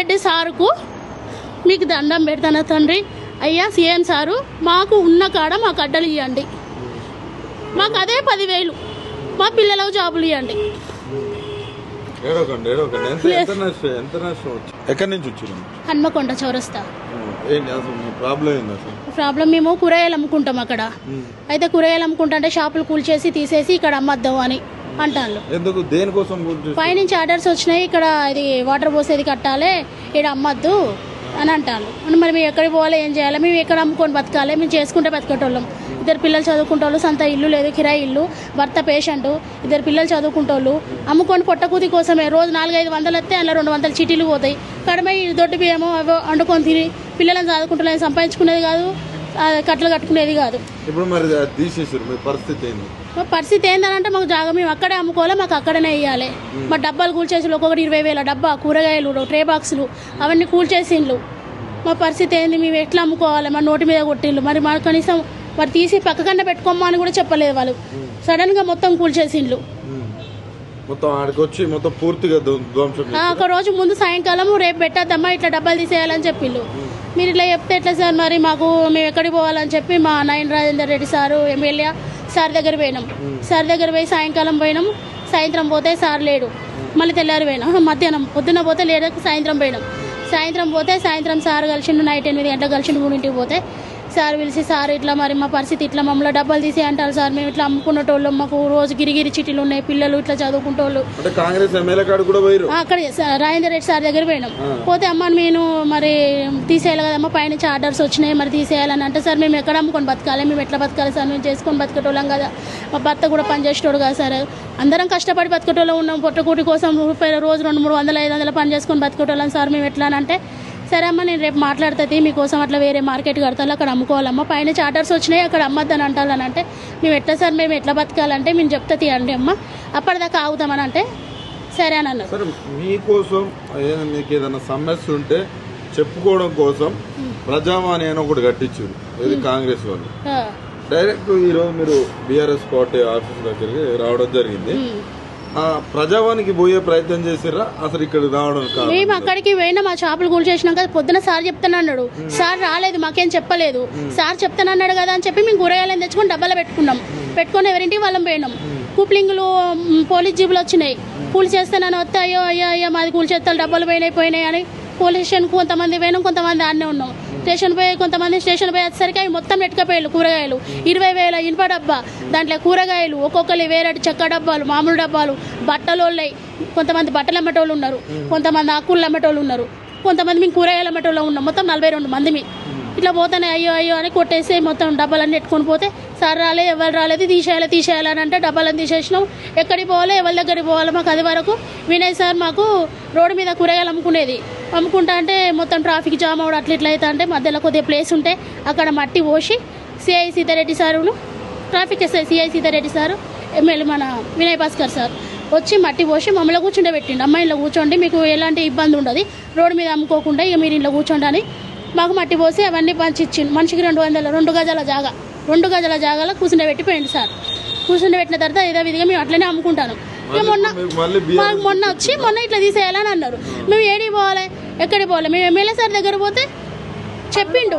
రెడ్డి సారుకు మీకు దండం పెడతాను తండ్రి. అయ్యా సీఎం సారు మాకు ఉన్న కాడ మాకు అడ్డలు ఇవ్వండి మాకు అదే పదివేలు. మా పిల్లలకు జాబులు ఇవ్వండి ఎక్కడి నుంచి హన్మకొండ చౌరస్తా. ప్రాబ్లం మేము కూరగాయలు అమ్ముకుంటాం అక్కడ. అయితే కూరగాయలు అమ్ముకుంటుంటే షాపులు కూల్చేసి తీసేసి ఇక్కడ అమ్మద్దాం అని. అంటాను ఎందుకు? దేనికోసం పైనుంచి ఆర్డర్స్ వచ్చినాయి ఇక్కడ ఇది వాటర్ పోసేది కట్టాలి ఇక్కడ అమ్మద్దు అని అంటాను మరి మేము ఎక్కడికి పోవాలి ఏం చేయాలి? మేము ఎక్కడ అమ్ముకొని బతకాలి? మేము చేసుకుంటే బతికేటోళ్ళం. ఇద్దరు పిల్లలు చదువుకుంటోళ్ళు సొంత ఇల్లు లేదు కిరాయి ఇల్లు భర్త పేషెంట్ ఇద్దరు పిల్లలు చదువుకుంటోళ్ళు. అమ్ముకొని పొట్టకూతి కోసమే రోజు నాలుగైదు వందలు వస్తే అందులో రెండు వందల చీటీలు పోతాయి. కడమే దొడ్డు బియ్యమో అవో వండుకొని తిని పిల్లలను చదువుకుంటలేదు సంపాదించుకునేది కాదు. కట్టలు కట్టుకునేది కాదు. ఇప్పుడు మరి తీసేసారు మీ పరిస్థితి ఏంది? మా పరిస్థితి ఏంటంటే మాకు జాగా మేము అక్కడే అమ్ముకోవాలి మాకు అక్కడనే ఇవ్వాలి మా డబ్బాలు కూల్చేసి ఒక్కొక్కటి ఇరవై వేల డబ్బా కూరగాయలు ట్రే బాక్సులు అవన్నీ కూల్చేసిండ్లు మా పరిస్థితి ఏంది? మేము ఎట్లా అమ్ముకోవాలి? మా నోటి మీద కొట్టిండ్లు మరి మా కనీసం మరి తీసి పక్కకన్నా పెట్టుకోమ్మా అని కూడా చెప్పలేదు వాళ్ళు. సడన్గా మొత్తం కూల్చేసిండ్లు మొత్తం పూర్తిగా ఒక రోజు ముందు సాయంకాలం రేపు పెట్టద్దమ్మా ఇట్లా డబ్బాలు తీసేయాలని చెప్పిండ్రు మీరు ఇట్లా చెప్తే ఎట్లా సార్? మరి మాకు మేము ఎక్కడికి పోవాలని చెప్పి మా నాయన Rajender Reddy sir MLA sir దగ్గర పోయినాం. సార్ దగ్గర పోయి సాయంకాలం పోయినాం. సాయంత్రం పోతే సార్ లేడు. మళ్ళీ తెల్లారి పోయినాం. మధ్యాహ్నం. పొద్దున్న పోతే లేడు సాయంత్రం పోయినాం. సాయంత్రం పోతే సాయంత్రం సార్ కలిసిండు నైట్ ఎనిమిది గంటలకు కలిసిండు మూడింటికి పోతే సార్ పిలిచి సార్ ఇట్లా మరి మా పరిస్థితి ఇట్లా మమ్మల్ని డబ్బాలు తీసి అంటారు సార్. మేము ఇట్లా అమ్ముకున్నటోళ్ళం. మాకు రోజు గిరిగిరి చిటీలు ఉన్నాయి. పిల్లలు ఇట్లా చదువుకుంటోళ్ళు. అక్కడ. రాజేందర్ రెడ్డి సార్ దగ్గర పోయినాం. పోతే అమ్మ నేను మరి తీసేయాలి కదమ్మా పైనుంచి ఆర్డర్స్ వచ్చినాయి మరి తీసేయాలని అంటే సార్ మేము ఎక్కడ అమ్ముకొని బతకాలి? మేము ఎట్లా బతకాలి సార్? మేము చేసుకొని బతికేటోళ్ళం కదా. మా భర్త కూడా పనిచేసేటోడు కదా సార్. అందరం కష్టపడి బతికేటోళ్ళం ఉన్నాం. పొట్టకూటి కోసం రూపాయల రోజు రెండు మూడు వందల ఐదు వందలు పని చేసుకొని బతికేటోళ్ళం సార్. మేము ఎట్లా అంటే సరే అమ్మ నేను రేపు మాట్లాడుతుంది మీకోసం అట్లా వేరే మార్కెట్ కడతాను అక్కడ అమ్ముకోవాలమ్మా. పైన ఆర్డర్స్ వచ్చినాయి అక్కడ అమ్మద్దని అంటాలని అంటే మేము ఎట్లా సార్ మేము ఎట్లా బతకాలంటే మేము చెప్తా తీయండి అమ్మ. అప్పటిదాకా ఆగుతామని అంటే సరే అని అన్నారు. మీకోసం మీకు ఏదైనా సమస్య ఉంటే చెప్పుకోవడం కోసం ప్రజావాణి అని ఒకటి కట్టించారు ఇది కాంగ్రెస్ వాళ్ళు. డైరెక్ట్ ఈరోజు మీరు బీఆర్ఎస్ పార్టీ ఆఫీస్ దగ్గరికి రావడం జరిగింది. ప్రజావానికి పోయే ప్రయత్నం చేసిర్రా? అసలు ఇక్కడ రావడం కాదు. మేము అక్కడికి పోయినా మా షాపులు కూల్ చేసినాక పొద్దున సార్ చెప్తానన్నాడు. సార్ రాలేదు మాకేం చెప్పలేదు. సార్ చెప్తానన్నాడు కదా అని చెప్పి మేము కూరగాయలను తెచ్చుకొని డబ్బాలో పెట్టుకున్నాం. పెట్టుకొని ఎవరింటికి వాళ్ళం పోయినాం. కూప్లింగ్లు పోలీస్ జీబులు వచ్చినాయి. కూల్ చేస్తానని వస్తే అయ్యో అయ్యో అయ్యో మాది కూల్ చేస్తాను డబ్బాలు పోయినాయి పోయినాయి అని పోలీస్ స్టేషన్కి కొంతమంది పోయినాం కొంతమంది ఆడనే ఉన్నాం. స్టేషన్ పోయి కొంతమంది స్టేషన్ పోయి వచ్చేసరికి అవి మొత్తం ఎట్టుకపోయారు కూరగాయలు. ఇరవై వేల ఇనుప డబ్బా దాంట్లో కూరగాయలు ఒక్కొక్కరు వేరే చెక్క డబ్బాలు మామూలు డబ్బాలు బట్టలు వాళ్ళయి కొంతమంది బట్టలు అమ్మేటోళ్ళు ఉన్నారు కొంతమంది ఆకులు అమ్మేటోళ్ళు ఉన్నారు కొంతమంది మేము కూరగాయలు అమ్మేటోళ్ళు ఉన్నాం. మొత్తం నలభై రెండు మంది మీ. ఇట్లా పోతానే అయ్యో అయ్యో అని కొట్టేసి మొత్తం డబ్బాలన్నీ ఎట్టుకొని పోతే సార్ రాలేదు ఎవరు రాలేదు తీసేయాలి తీసేయాలి అని అంటే డబ్బాలను తీసేసినాం. ఎక్కడికి పోవాలి ఎవరి దగ్గరికి పోవాలి మాకు అది వరకు వినయ్ సార్ మాకు రోడ్డు మీద కూరగాయలు అమ్ముకునేది. అమ్ముకుంటా అంటే మొత్తం ట్రాఫిక్ జామ్ అవడం అట్లా ఇట్లా అవుతా అంటే మధ్యలో కొద్దిగా ప్లేస్ ఉంటే అక్కడ మట్టి పోసి CI Sitareddy సారును traffic SI CI Sitareddy sir MLA మన వినయ్ భాస్కర్ సార్. వచ్చి మట్టి పోసి మమ్మల్ని కూర్చుండే పెట్టిండు. అమ్మాయి ఇంట్లో కూర్చోండి మీకు ఎలాంటి ఇబ్బంది ఉండదు. రోడ్డు మీద అమ్ముకోకుండా ఇక మీరు ఇంట్లో కూర్చోండి అని మాకు మట్టి పోసి అవన్నీ పంచి ఇచ్చిండు మనిషికి రెండు వందల రెండు గజాల జాగా రెండు గజాల జాగాలో కూర్చుండే పెట్టి పోయింది సార్. కూర్చుండే పెట్టిన తర్వాత ఏదో విధిగా మేము అట్లనే అమ్ముకుంటాను. మొన్న మొన్న వచ్చి మొన్న ఇట్లా తీసేయాలని అన్నారు. మేము ఏడికి పోవాలి? ఎక్కడికి పోవాలి? మేము ఎమ్మెల్యే సార్ దగ్గర పోతే చెప్పిండు.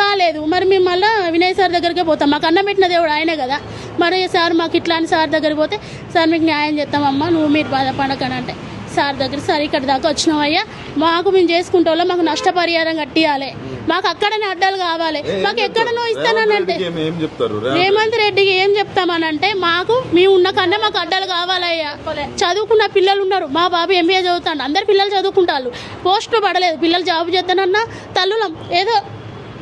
కాలేదు. మరి మేము మళ్ళీ వినయ్ సార్ దగ్గరికే పోతాం. మాకు అన్నం పెట్టిన దేవుడు ఆయనే కదా. మరి సార్ మాకు ఇట్లా అని సార్ దగ్గరికి పోతే సార్ మీకు న్యాయం చేస్తామమ్మా నువ్వు మీరు బాధపడకని అంటే సార్ దగ్గర సార్ ఇక్కడ దాకా వచ్చినాం అయ్యా మాకు మేము చేసుకుంటే మాకు నష్టపరిహారం కట్టియాలి. మాకు అక్కడనే అడ్డాలు కావాలి. మాకు ఎక్కడనో ఇస్తానని అంటే రేవంత్ రెడ్డికి ఏం చెప్తామనంటే మాకు మేము ఉన్న కన్నా మాకు అడ్డాలు కావాలయ్యా. చదువుకున్న పిల్లలు ఉన్నారు. మా బాబు ఎంబీఏ చదువుతాడు. అందరు పిల్లలు చదువుకుంటారు. పోస్టులు పడలేదు. పిల్లలు జాబ్ చేస్తానన్నా తల్లులం ఏదో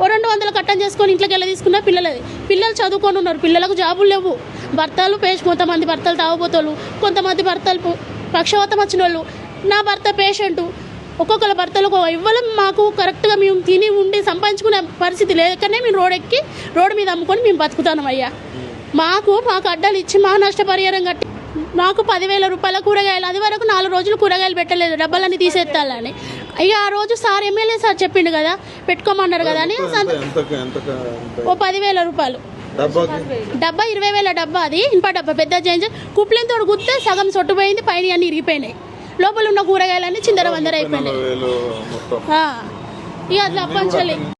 ఓ రెండు వందలు కట్టం చేసుకొని ఇంట్లోకి వెళ్ళి తీసుకున్న పిల్లలది. పిల్లలు చదువుకొని ఉన్నారు. పిల్లలకు జాబులు లేవు. భర్తలు పేష్ కొంతమంది భర్తలు తాగుబోతోళ్ళు కొంతమంది భర్తలు పక్షవాతం వచ్చిన వాళ్ళు నా భర్త పేషెంటు. ఒక్కొక్కరు భర్తలకు ఇవ్వడం మాకు కరెక్ట్గా మేము తిని ఉండి సంపాదించుకునే పరిస్థితి లేకనే మేము రోడ్ ఎక్కి రోడ్డు మీద అమ్ముకొని మేము బతుకుతాం అయ్యా. మాకు మాకు అడ్డాలు ఇచ్చి మా నష్టపరిహారం కట్టి మాకు పదివేల రూపాయల కూరగాయలు అది వరకు నాలుగు రోజులు కూరగాయలు పెట్టలేదు డబ్బాలన్నీ తీసేస్తాలని అయ్యా ఆ రోజు సార్ ఎమ్మెల్యే సార్ చెప్పిండు కదా పెట్టుకోమన్నారు కదా అని ఓ పదివేల రూపాయలు. డబ్బా? ఇరవై వేల డబ్బా అది ఇనుప డబ్బా పెద్ద చేంజ్. కుప్లెంతో గుత్తే సగం సొట్టుపోయింది పైన అన్ని ఇరిగిపోయినాయి. లోపల ఉన్న కూరగాయలన్నీ చిందర వందర అయిపోయినాయి. ఇక అట్లా అప్పంచలే